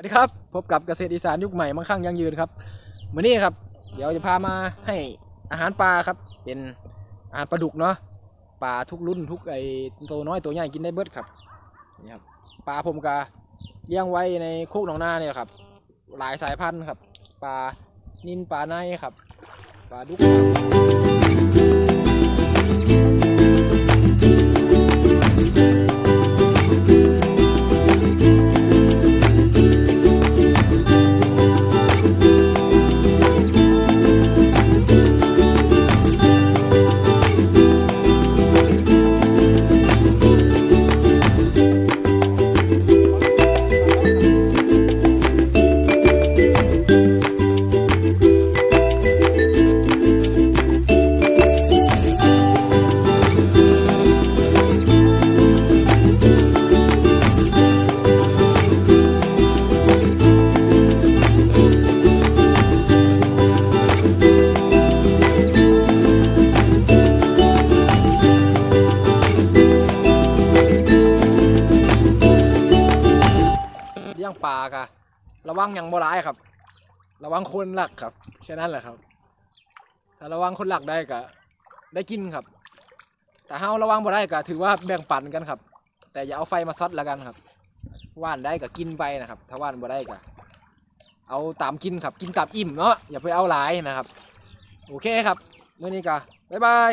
วัสดีครับพบกับเกษตรอีสานยุคใหม่มั่งคั่งยั่งยืนครับมื้อนี้ครับ เดี๋ยวจะพามาให้อาหารปลาครับ เป็นอาหารปลาดุกเนาะปลาทุกรุ่นทุกไอตัวน้อยตัวใหญ่กินได้เบิดครับนี่ครับปลาผมกะเลี้ยงไว้ในโคกหนองนาเนี่ยครับ หลายสายพันธุ์ครับปลานินปลาในครับปลาดุก เลี้ยงปลากะระวังอย่างบร้ายครับ ระวังคนหลักครับแค่นั้นแหละครับ ถ้าระวังคนหลักได้ก็ได้กินครับ แต่เฮาระวังบ่ได้ก็ถือว่าแบ่งปันกันครับ แต่อย่าเอาไฟมาซดละกันครับว่านได้ก็กินไปนะครับ ถ้าว่านบ่ได้ก็เอาตามกินครับ กินตามอิ่มเนาะอย่าไปเอาหลายนะครับ โอเคครับเมื้อนี้ก็บ๊ายบาย